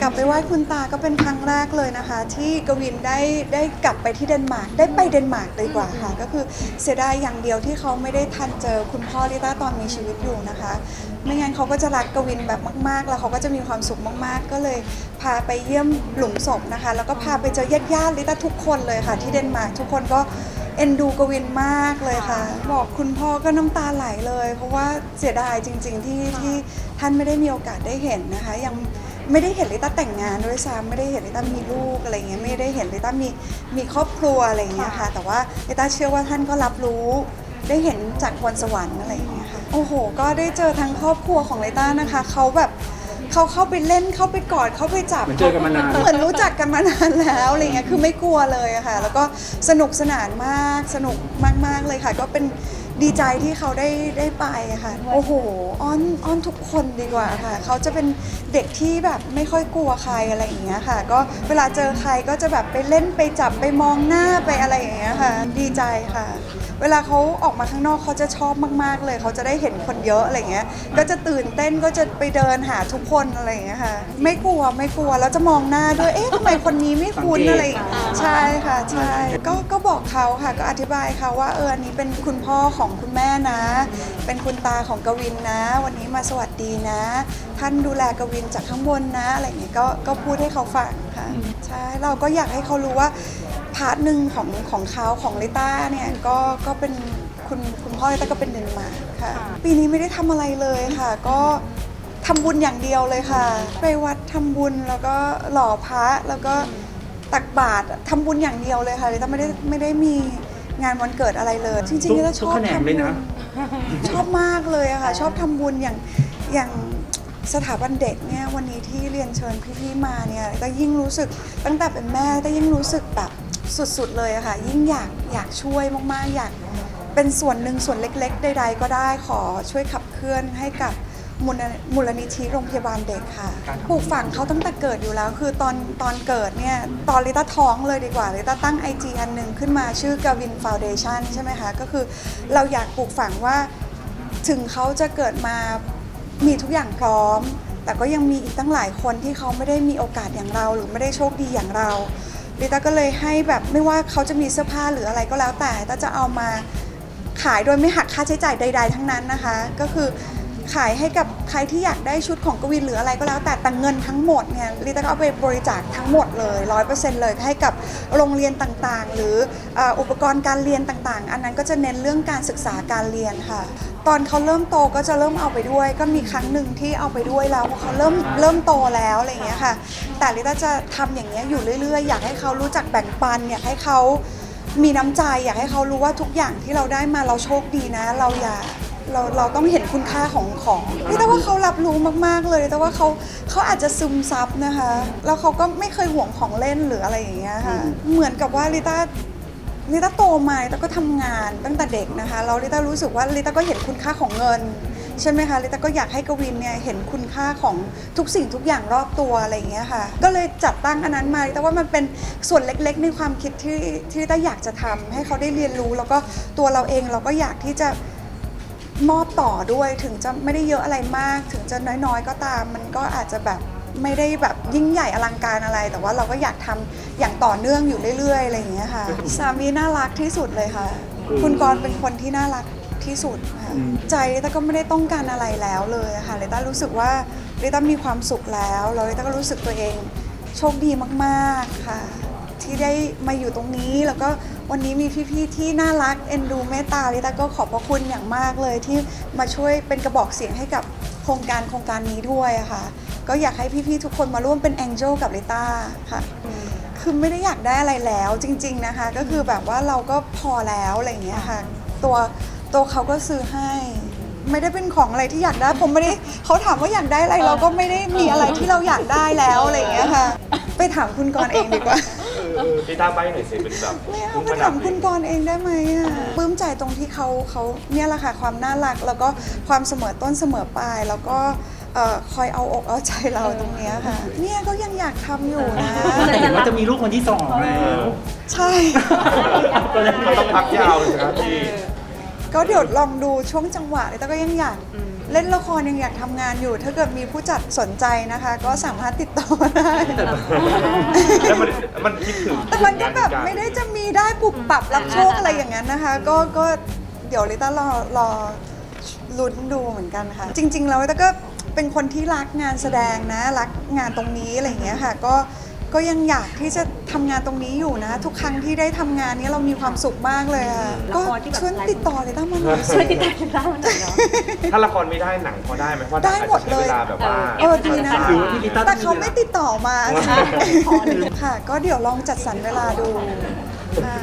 กลับไปไหว้คุณตาก็เป็นครั้งแรกเลยนะคะ ที่กวินได้ได้กลับไปที่เดนมาร์กได้ไปเดนมาร์กดีกว่าค่ะ ก็คือเสียดายอย่างเดียวที่เขาไม่ได้ทันเจอคุณพ่อลิต้าตอนมีชีวิตอยู่นะคะ ไม่งั้นเขาก็จะรักกวินแบบมาก ๆ แล้วเขาก็จะมีความสุขมาก ๆ ก็เลยพาไปเยี่ยมหลุมศพนะคะ แล้วก็พาไปเจอญาติญาติลิต้าทุกคนเลยค่ะ ที่เดนมาร์กทุกคนก็เอ็นดูกวินมากเลยค่ะ บอกคุณพ่อก็น้ำตาไหลเลย เพราะว่าเสียดายจริง ๆ ที่ที่ท่านไม่ได้มีโอกาสได้เห็นนะคะยัง ไม่ได้เห็นลิต้าแต่งงานด้วยซ้ำไม่ได้เห็นลิต้ามีลูกอะไรเงี้ยไม่ได้เห็นลิต้ามีมีครอบครัวอะไรเงี้ยค่ะ แต่ว่าลิต้าเชื่อว่าท่านก็รับรู้ได้เห็นจากบนสวรรค์อะไรอย่างเงี้ยค่ะ โอ้โห ก็ได้เจอทั้งครอบครัวของไลต้านะคะ เขาแบบ เขาเข้าไปเล่นเข้าไปกอดเข้าไปจับเหมือนเจอกันมานาน เหมือนรู้จักกันมานานแล้วอะไรเงี้ยคือไม่กลัวเลยอะค่ะ แล้วก็สนุกสนานมากสนุกมาก ๆเลยค่ะ ก็เป็นดีใจที่เขาได้ได้ไปอะค่ะ โอ้โหอ้อนอ้อนทุกคนดีกว่าค่ะ เขาจะเป็นเด็กที่แบบไม่ค่อยกลัวใครอะไรอย่างเงี้ยค่ะ ก็เวลาเจอใครก็จะแบบไปเล่นไปจับไปมองหน้าไปอะไรอย่างเงี้ยค่ะ ดีใจค่ะ เวลาเขาออกมาข้างนอกเขาจะชอบมากๆ เลยเขาจะได้เห็นคนเยอะอะไรเงี้ย ก็จะตื่นเต้นก็จะไปเดินหาทุกคนอะไรอย่างเงี้ยค่ะ ไม่กลัวไม่กลัวแล้วจะมองหน้าด้วยเอ๊ะทำไมคนนี้ไม่คุ้นอะไรอย่างเงี้ยใช่ค่ะใช่ก็ก็บอกเขาค่ะก็อธิบายเขาว่าเอออันนี้เป็นคุณพ่อของคุณแม่นะ เป็นคุณตาของกวินนะ วันนี้มาสวัสดีนะ ท่านดูแลกวินจากข้างบนนะอะไรอย่างเงี้ยก็ก็พูดให้เขาฟังค่ะใช่เราก็อยากให้เขารู้ว่า พาร์ทหนึ่งของของเขาของลิต้าเนี่ยก็ก็เป็นคุณคุณพ่อลิต้าก็เป็นเดนมาร์กค่ะ ปีนี้ไม่ได้ทำอะไรเลยค่ะ ก็ทำบุญอย่างเดียวเลยค่ะ ไปวัดทำบุญแล้วก็หล่อพระแล้วก็ตักบาตรทำบุญอย่างเดียวเลยค่ะลิต้าไม่ได้ไม่ได้มีงานวันเกิดอะไรเลย จริงๆลิต้าชทุกอบแขนงทำเลยบุญนะชอบมากเลยอะค่ะ ชอบทำบุญอย่างอย่าง สถาบันเด็กเนี่ยวันนี้ที่เรียนเชิญพี่ๆมาเนี่ยก็ยิ่งรู้สึกตั้งแต่เป็นแม่ก็ยิ่งรู้สึกแบบสุดๆเลยอะค่ะ ยิ่งอยากอยากช่วยมากๆ อยากเป็นส่วนหนึ่งส่วนเล็กๆ ใดๆ ก็ได้ขอช่วยขับเคลื่อนให้กับมูลมูลนิธิโรงพยาบาลเด็กค่ะ ปลูกฝังเขาตั้งแต่เกิดอยู่แล้ว คือตอนตอนเกิดเนี่ยตอนลิต้าท้องเลยดีกว่าลิต้าตั้ง IG อันหนึ่งขึ้นมาชื่อกาวินฟาวเดชันใช่ไหมคะ ก็คือเราอยากปลูกฝังว่าถึงเขาจะเกิดมา มีทุกอย่างพร้อม แต่ก็ยังมีอีกตั้งหลายคนที่เขาไม่ได้มีโอกาสอย่างเรา หรือไม่ได้โชคดีอย่างเราลิต้าก็เลยให้แบบไม่ว่าเขาจะมีเสื้อผ้าหรืออะไรก็แล้วแต่ต้าจะเอามาขายโดยไม่หักค่าใช้จ่ายใด ๆ ทั้งนั้นนะคะ ก็คือ ขายให้กับใครที่อยากได้ชุดของกวินหรืออะไรก็แล้วแต่แต่เงินทั้งหมดเนี่ยลิต้าก็เอาไปบริจาคทั้งหมดเลยร้อยเปอร์เซ็นต์เลยให้กับโรงเรียนต่างๆ หรืออุปกรณ์การเรียนต่างๆ อันนั้นก็จะเน้นเรื่องการศึกษาการเรียนค่ะ ตอนเขาเริ่มโตก็จะเริ่มเอาไปด้วย ก็มีครั้งหนึ่งที่เอาไปด้วยแล้วเพราะเขาเริ่มเริ่มโตแล้วอะไรอย่างเงี้ยค่ะ แต่ลิต้าจะทำอย่างเงี้ยอยู่เรื่อยๆ อยากให้เขารู้จักแบ่งปันอยากให้เขามีน้ำใจอยากให้เขารู้ว่าทุกอย่างที่เราได้มาเราโชคดีนะ เราอย่า เราเราต้องเห็นคุณค่าของของลิต้าว่าเขารับรู้มาก ๆ เลย แต่ว่าเขาเขาอาจจะซึมซับนะคะ แล้วเขาก็ไม่เคยห่วงของเล่นหรืออะไรอย่างเงี้ยค่ะ เหมือนกับว่าลิต้าลิต้าโตมาลิต้าก็ทำงานตั้งแต่เด็กนะคะแล้วลิต้ารู้สึกว่าลิต้าก็เห็นคุณค่าของเงินใช่ไหมคะลิต้าก็อยากให้กวินเนี่ยเห็นคุณค่าของทุกสิ่งทุกอย่างรอบตัวอะไรอย่างเงี้ยค่ะ ก็เลยจัดตั้งอันนั้นมาลิต้าว่ามันเป็นส่วนเล็กๆ ในความคิดที่ที่ลิต้าอยากจะทำให้เขาได้เรียนรู้ แล้วก็ตัวเราเองเราก็อยากที่จะ มอบต่อด้วยถึงจะไม่ได้เยอะอะไรมาก ถึงจะน้อยๆ ก็ตาม มันก็อาจจะแบบไม่ได้แบบยิ่งใหญ่อลังการอะไร แต่ว่าเราก็อยากทำอย่างต่อเนื่องอยู่เรื่อยๆอะไรอย่างเงี้ยค่ะ สามีน่ารักที่สุดเลยค่ะ คุณกรณ์เป็นคนที่น่ารักที่สุดค่ะ อืม ใจลิต้าก็ไม่ได้ต้องการอะไรแล้วเลยอะค่ะลิต้ารู้สึกว่าลิต้ามีความสุขแล้วแล้วลิต้าก็รู้สึกตัวเองโชคดีมากๆค่ะ ที่ได้มาอยู่ตรงนี้ แล้วก็วันนี้มีพี่ๆที่น่ารักเอ็นดูเมตตาลิต้าก็ขอบพระคุณอย่างมากเลยที่มาช่วยเป็นกระบอกเสียงให้กับโครงการโครงการนี้ด้วยค่ะ ก็อยากให้พี่ๆทุกคนมาร่วมเป็นแองเจลกับลิต้าค่ะคือไม่ได้อยากได้อะไรแล้วจริง ๆนะคะ ก็คือแบบว่าเราก็พอแล้วอะไรอย่างเงี้ยค่ะ ตัวตัวเขาก็ซื้อให้ไม่ได้เป็นของอะไรที่อยากได้ ผมไม่ได้เขาถามว่าอยากได้อะไรเราก็ไม่ได้มีอะไรที่เราอยากได้แล้วอะไรอย่างเงี้ยค่ะ ไปถามคุณกรเองดีกว่า พี่ต้าใบหน่อยสิเป็นแบบไม่เอาไปถามคุณกรณ์เองได้ไหมอะปลื้มใจตรงที่เขาเขาเนี่ยแหละค่ะความน่ารัก แล้วก็ความเสมอต้นเสมอปลายแล้วก็เอ่อคอยเอาอกเอาใจเราตรงเนี้ยค่ะ เนี่ยก็ยังอยากทำอยู่นะ แต่เห็นว่าจะมีลูกคนที่สองแล้วใช่ ต้องพักยาวเลยนะครับพี่ ก็เดี๋ยวลองดูช่วงจังหวะเลยแต่ก็ยังอยาก เล่นละครยังอยากทำงานอยู่ ถ้าเกิดมีผู้จัดสนใจนะคะ ก็สามารถติดต่อได้แล้วมันมันคิดถึงแต่มันก็แบบไม่ได้จะมีได้ปุบปรับรับโชคอะไรอย่างนั้นนะคะ ก็ก็เดี๋ยวลิต้ารอรอลุ้นดูเหมือนกันค่ะ จริง ๆ แล้วลิต้าก็เป็นคนที่รักงานแสดงนะ รักงานตรงนี้อะไรอย่างเงี้ยค่ะ ก็ ก็ยังอยากที่จะทำงานตรงนี้อยู่นะ ทุกครั้งที่ได้ทำงานเนี้เรามีความสุขมากเลยค่ะก็ช่วยติดต่อลิต้ามาหน่อยสิ ช่วยติดตามติดตามหน่อยเนาะ ถ้าละครไม่ได้หนังพอได้ไหมเพราะได้หมดเลย อาจจะใช้เวลาแบบว่า เออดีนะหรือว่าพี่ลิต้า แต่เขาไม่ติดต่อมาใช่ค่ะ ก็เดี๋ยวลองจัดสรรเวลาดูค่ะ